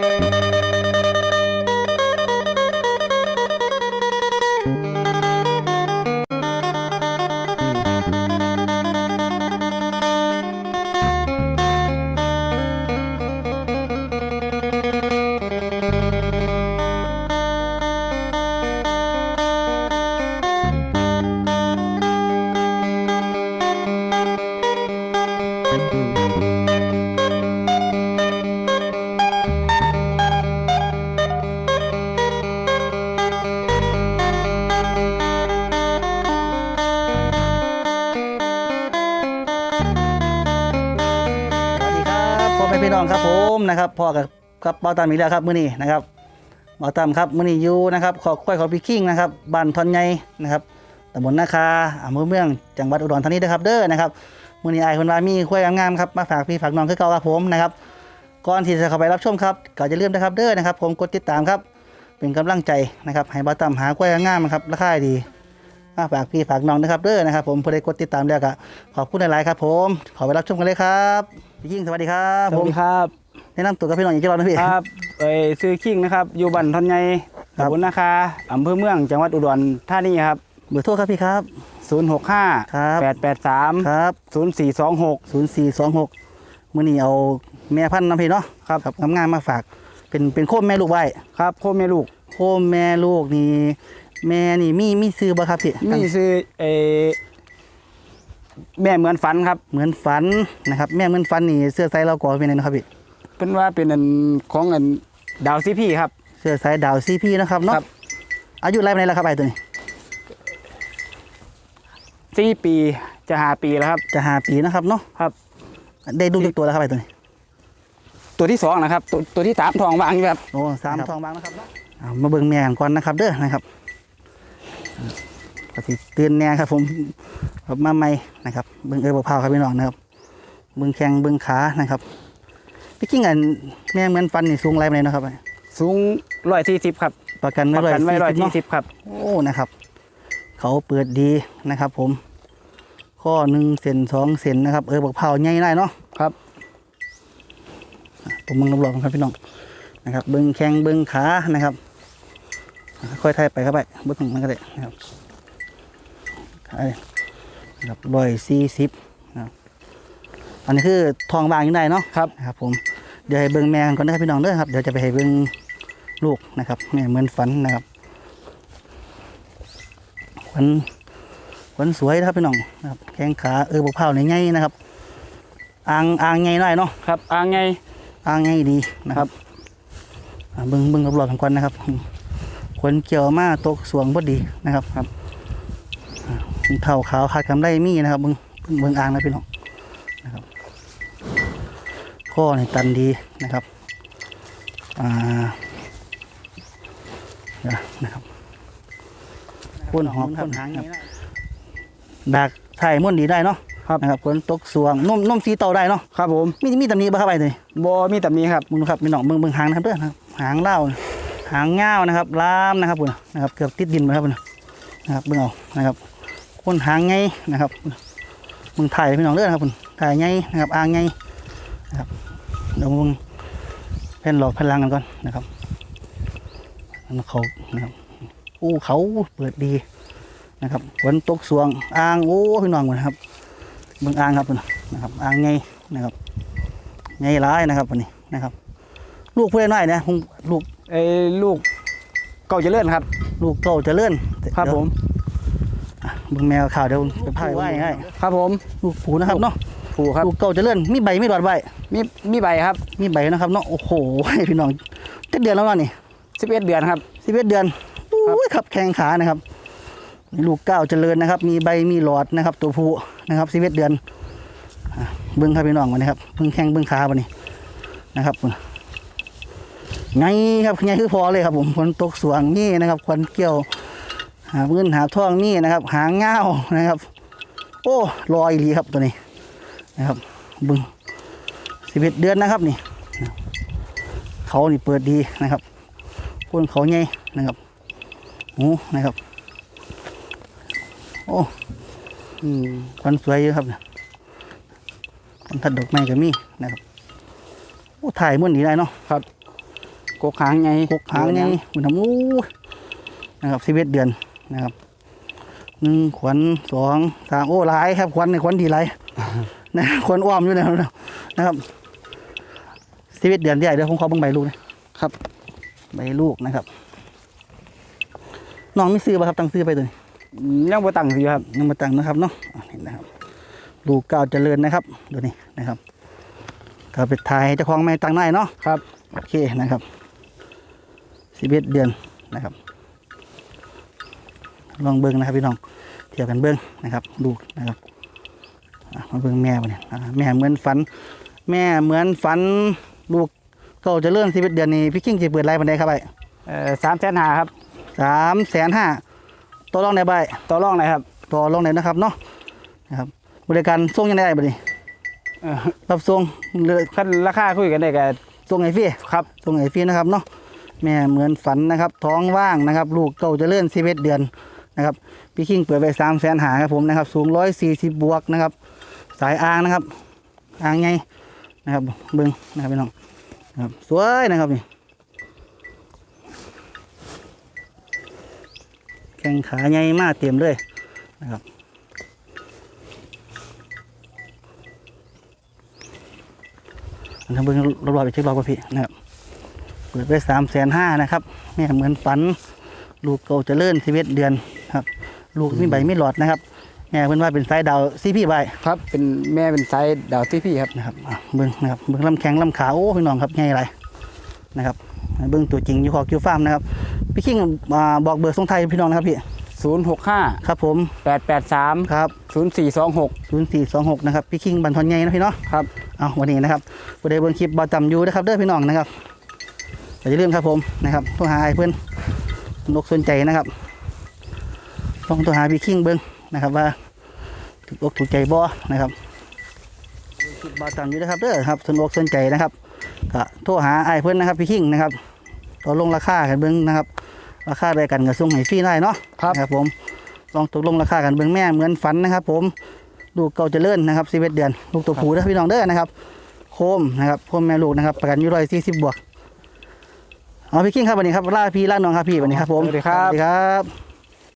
ส พี่น้องครับผมนะครับพ่อกับกับเบาตันอีกแล้วครับมื้อนี้นะครับเบาตันครับมื้อนี้อยู่นะครับขอควายขอพี่คิงนะครับบ้านทอนใหญ่นะครับตำบลนาคาอำเภอเมืองจังหวัดอุดรธานีนะครับเด้อนะครับมื้อนี้อายคนว่ามีควายงามๆครับมาฝากพี่ฝากน้องคือเก่าครับผมนะครับก่อนที่จะเข้าไปรับชมครับก็อย่าลืมนะครับเด้อนะครับ ผมกดติดตามครับเป็นกำลังใจนะครับให้เบาตันหาควายงามๆนะครับราคาดี มาฝากพี่ฝากน้องนะครับเด้อนะครับ ผมผู้ใดกดติดตามแล้วก็ขอบคุณหลายๆครับ ผม ขอไปรับชมกันเลยครับพี่คิงสวัสดีครับสผวัมสดีครับแนะนำตัวกับพี่น้องอีกรอบนะพี่ ครับเอ้ยซื้อคิงนะครับ อยู่บ้านทอนใหญ่ครับ ตำบลนาคาอำเภอเมืองจังหวัดอุดรธานีครับ เบอร์โทรครับพี่ครับ065ครับ883 ครับ0426ศูนย์สี่สองหกมื่อนี้เอาแม่พันธุ์นะพี่เนาะครับครับงามๆมาฝากเป็นเป็นโคมแม่ลูกไว้ ครับโคแม่ลูก โคมแม่ลูกนี่ แม่นี่มีมีซื้อบ่ครับพี่มีซื้อเออแม่เหมือนฝันครับ เหมือนฝันนะครับ แม่เหมือนฝันนี่เสื้อไซส์เราก่อเป็นไงนะครับพี่เป็นว่าเป็นอันของอันดาวซีพี่ครับ เสื้อไซส์ดาวซีพีนะครับเนาะครับอายุไรเป็นไงแล้วครับไอ้ตัวนี้สี่ปีจะหาปีแล้วครับ จะหาปีนะครับเนาะครับ ได้ดูทุกตัวแล้วครับไอ้ตัวนี้ตัวที่สองนะครับ ตัวตัวที่สามทองวางอยู่แบบโอ้สามทองบางนะครับเนาะเอามาเบิ่งแม่กันก่อนนะครับ เด้อนะครับ ก็สิเตือนแน่ครับผมครับมาใหม่นะครับเบิ่งเออบ่พร้าวครับพี่น้องนะครับเบิ่งแข้งเบิ่งขานะครับพี่กิ้งอันแม่เหมือนฟันนี่สูงไรไปเลยนะครับสูงร้อยสี่สิบครับ ประกันปไว้ระกันไว้ร้อย140สี่เนาะสิบครับ โอ้นะครับ เขาเปิดดีนะครับ ผม ข้อหนึ่งเซนสองเซนนะครับ เออบอกเผาใหญ่ได้เนาะครับผมมึงรับรองครับพี่น้องนะครับ เบิ้งแข้งเบิ้งขานะครับ ค่อยไทยไปครับไปเบิ้งมันก็ได้นะครับขายนะครับร้อยสี่สิบนะครับอันนี้คือทองบางอยู่ได้เนาะครับนะครับ ผมเดี๋ยวให้เบิ้งแม่กันก่อนนะครับพี่น้องเด้อครับเดี๋ยวจะไปให้เบิ้งลูกนะครับเนี่ยเหมือนฝันนะครับฝันฝันสวยนะครับพี่น้องนะครับแข้งขาเออบอกเผาในไงนะครับอ่างอ่างไงได้เนาะครับอ่างไงอ้างง่ายดีนะครับอ่าเบิ้งเบิ้งรอบๆของควันนะครับ ขนเกี่ยวมาตกสวงพอดีนะครับครับอ่าเท่าขาวขาดกำไรมีนะครับเบิ้งเบิ้งเบิ้งอ่างนะพี่น้องนะครับข้อนี่ตันดีนะครับอ่าเดี๋ยวนะครับพ่นหอมพ่นหางครับดักไทยม่วนดีได้เนาะครับนะครับขนตกสวงนุ่มนุ่มสีเต่าได้เนาะครับผมมีมีตำหนี้บ่ครับไอ้ตัวนี้บอมีแต่มีครับมึงครับมีหนองเบิ่งเบิ่งหางนะครับเด้อนะครับหางเล่าว หางเงาวนะครับลามนะครับคุณนะครับเกือบติดดินไปครับคุณนะครับเบิ่งเอานะครับคนหางไงนะครับมึงถ่ายพี่น้องเด้อนะครับคุณถ่ายไงนะครับอ่างไงนะครับเดี๋ยวมึงแผ่นหลอกแผ่นลังกันก่อนนะครับอันเขานะครับอู้เขาเปิดดีนะครับฝนตกสวงอ่างโอ้พี่น้องนะครับเบิ่งอ่างครับคุณนะครับอ่างไงนะครับไงร้ายนะครับวันนี้นะครับ ลูกผู้ใดน้อยนะลูก ไอ้ลูกเก่าเจริญครับ ลูกโตเจะเลื่อนครับผม เบิ่งแมวข่าวเดี๋ยวจะพายไว้ให้ครับผมลูกผูนะครับเนาะผูครับ ลูกโตเจะเลื่อนมีใบไม่หลอดใบมีมีใบครับมีใบนะครับเนาะโอ้โหพี่น้องเจ็ดเดือนแล้วเนาะนี่สิบเอ็ดเดือนครับ สิบเอ็ดเดือนอุ้ยขับแข้งขานะครับนี่ลูกเก้าเจริญนะครับ มีใบมีหลอดนะครับ ตัวผู้นะครับสิบเอ็ดเดือนอะเบิ้งครับพี่น้องวันนี้ครับเพิ่งแข้งเบิ้งขาวันนี้นะครับ ไงครับไงคือพอเลยครับผมฝนตกสวงนี่นะครับควันเกี่ยว หาพื้นหาท่องนี่นะครับ หางเงานะครับ โอ้ลอยดีครับตัวนี้นะครับบึงสิบเอ็ดเดือนนะครับนี่ เขานี่เปิดดีนะครับพ่นเขาใหญ่นะครับหมูนะครับ โอ้อควันสวยเยอะครับเนี่ยควันทัดดอกไม้ก็มีนะครับโอ้ถ่ายม้วนดีได้เนาะครับ กกหางไงกกหางไงมันทำอู้นะครับสิบเอ็ดเดือนนะครับหนึ่งขวัญสองสามโอ้หลายครับขวัญในขวัญดีหลายนะขวัญอ้อมอยู่นะครับนะครับสิบเอ็ดเดือนใหญ่เดี๋ยวผมขอเบิ่งใบลูกนะครับ ใบลูกนะครับน้องไม่ซื้อป่ะครับตั้งซื้อไปตัวนี้ยังบ่ตั้งสิครับยังมาตั้งนะครับเนาะอะเห็นนะครับลูกเก่าเจริญนะครับดูนี่นะครับก็เป็นทายให้เจ้าของไม่ตั้งได้เนาะครับโอเคนะครับ สิบเอ็ดเดือนนะครับ ลองเบิ้งนะครับพี่น้องเทียบกันเบิ้งนะครับลูกนะครับอะมาเบิ้งแม่ปะเนี่ยอะแม่เหมือนฝัน แม่เหมือนฝันลูกเก่าเจะเลื่อนสิบเอ็ดเดือนนี้พี่กิ้งจะเปิดไลฟ์ปันไดครับไอ้เอ่อสามแสนหาครับสามแสนห้าตัวรองในใบต่อรองไหนครับตัวรองในนะครับเนาะนะครับ บริการส่งยังไงบัดนี้เอ่อรับส่งเลยขั้นราคาคุยกันได้ก็ส่งไอ้ฟรีครับส่งไอ้ฟรีนะครับเนาะ แม่เหมือนฝันนะครับ ท้องว่างนะครับ ลูกเก่าจะเลื่อนสิบเอ็ดเดือนนะครับพี่คิงเปิดไปสามแสนหาครับผมนะครับ สูงร้อยสี่สิบบวกนะครับ สายอ่างนะครับอ่างไงนะครับเบิ้งนะครับพี่น้องนะครับสวยนะครับนี่แข้งขาใหญ่มากเต็มเลยนะครับอันทำเบิ้งรอบๆไปเช็ครอบก่อนพี่นะครับ ปิดไปสามแสนห้านะครับแม่เหมือนฝัน ลูกเก่าเจะเลื่อนสิบเอ็ดเดือนครับ ลูกมีใบมีหลอดนะครับ แม่เพิ่นว่าเป็นสายดาวซีพี่ใบครับเป็นแม่เป็นไซส์ดาวที่พี่ครับนะครับอะเบิ้งนะครับเบิ้งลำแข็งลำขาโอ้พี่น้องครับใหญ่ไรนะครับเบิ้งตัวจริงอยู่ขอคิวฟาร์มนะครับพี่คิงอ่าบอกเบอร์ส่งไทยพี่น้องนะครับพี่065ครับผม883ครับ0426ศูนย์สี่สองหกนะครับพี่คิงบันทอนใหญ่นะพี่เนาะครับเอาวันนี้นะครับผู้ใดเบิ่งคลิปบอจำอยู่นะครับเด้อพี่น้องนะครับ อย่าลืมครับผมนะครับโทรหาไอ้เพื่อนนกสนใจนะครับต้องโทรหาพี่คิงเบิ้งนะครับว่าถูกอกถูกใจบ่นะครับคลิปบอจำอยู่นะครับเด้อครับสนอกสนใจนะครับก็โทรหาไอ้เพื่อนนะครับพี่คิงนะครับต่อลงราคากันเบิ้งนะครับราคาได้กันกับส่งให้ฟรีได้เนาะครับนะครับผมลองตกลงราคากันเบิ้งแม่เหมือนฝันนะครับ ผมลูกเก่าเจริญนะครับสิบเอ็ดเดือน ลูกตัวผู้เด้อพี่น้องเด้อนะครับ โคมนะครับโคมแม่ลูกนะครับประกันอยู่ร้อยสี่สิบบวก เอาพี่กิ้งครับวันนี้ครับล่าพี่ล่าน้องครับพี่วันนี้ครับผมสวัสดีครับสวัสดีครับ